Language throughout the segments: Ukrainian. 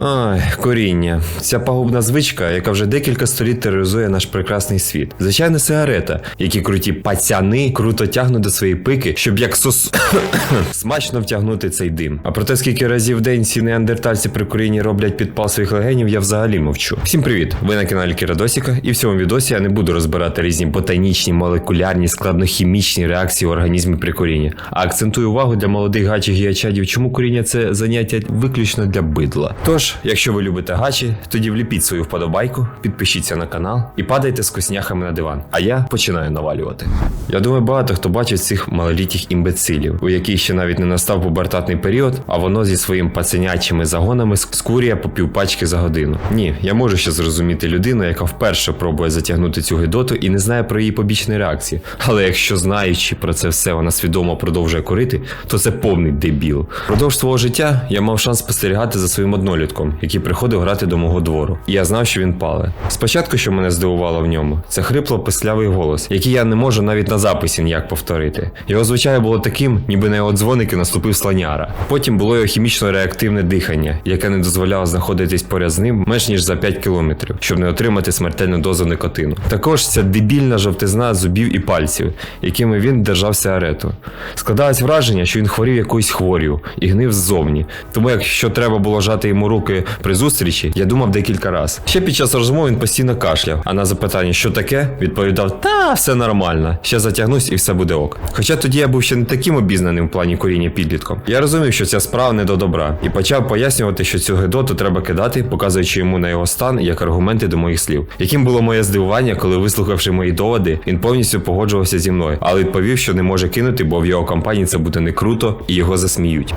Ой, коріння. Ця пагубна звичка, яка вже декілька століть тероризує наш прекрасний світ. Звичайно, сигарета, які круті пацяни круто тягнуть до своєї пики, щоб як сос смачно втягнути цей дим. А про те, скільки разів в день ці неандертальці при курінні роблять підпал своїх легенів, я взагалі мовчу. Всім привіт! Ви на каналі Кірадосіка, і в цьому відосі я не буду розбирати різні ботанічні, молекулярні, складнохімічні реакції в організмі при курінні, а акцентую увагу для молодих гачів і ячадів, чому куріння це заняття виключно для бидла. Тож, якщо ви любите гачі, тоді вліпіть свою вподобайку, підпишіться на канал і падайте з косняхами на диван. А я починаю навалювати. Я думаю, багато хто бачить цих малолітніх імбецилів, у яких ще навіть не настав пубертатний період, а воно зі своїм пацанячими загонами скурює по півпачки за годину. Ні, я можу ще зрозуміти людину, яка вперше пробує затягнути цю гидоту і не знає про її побічні реакції. Але якщо знаючи про це все, вона свідомо продовжує курити, то це повний дебіл. Продовж свого життя я мав шанс спостерігати за своїм однолітком, який приходив грати до мого двору. І я знав, що він пале. Спочатку, що мене здивувало в ньому, це хрипло пислявий голос, який я не можу навіть на записі ніяк повторити. Його звичайно було таким, ніби на його дзвоники наступив слоняра. Потім було його хімічно реактивне дихання, яке не дозволяло знаходитись поряд з ним менш ніж за 5 кілометрів, щоб не отримати смертельну дозу никотину. Також ця дебільна жовтизна зубів і пальців, якими він держав сигарету. Складалось враження, що він хворів якоюсь хворію і гнив ззовні. Тому якщо треба було жати йому руки при зустрічі, я думав декілька разів. Ще під час розмови він постійно кашляв, а на запитання, що таке, відповідав: Та все нормально, ще затягнусь і все буде ок. Хоча тоді я був ще не таким обізнаним в плані коріння підлітком. Я розумів, що ця справа не до добра, і почав пояснювати, що цю гидоту треба кидати, показуючи йому на його стан як аргументи до моїх слів. Яким було моє здивування, коли, вислухавши мої доводи, він повністю погоджувався зі мною, але відповів, що не може кинути, бо в його компанії це буде не круто і його засміють.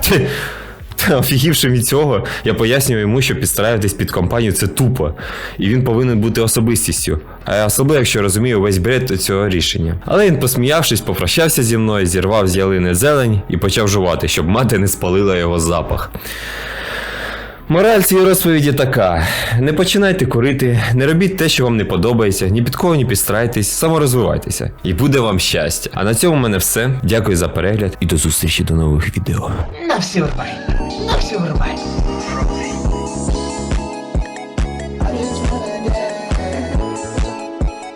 Офігівши від цього, я пояснюю йому, що підстраюватись під компанію це тупо, і він повинен бути особистістю. А особливо, якщо розумію весь бред цього рішення. Але він, посміявшись, попрощався зі мною, зірвав з ялини зелень і почав жувати, щоб мати не спалила його запах. Мораль цієї розповіді така: не починайте курити, не робіть те, що вам не подобається, ні під кого не підстрайтесь, саморозвивайтеся. І буде вам щастя. А на цьому в мене все. Дякую за перегляд і до зустрічі до нових відео. На все вирубай. На все вырубай.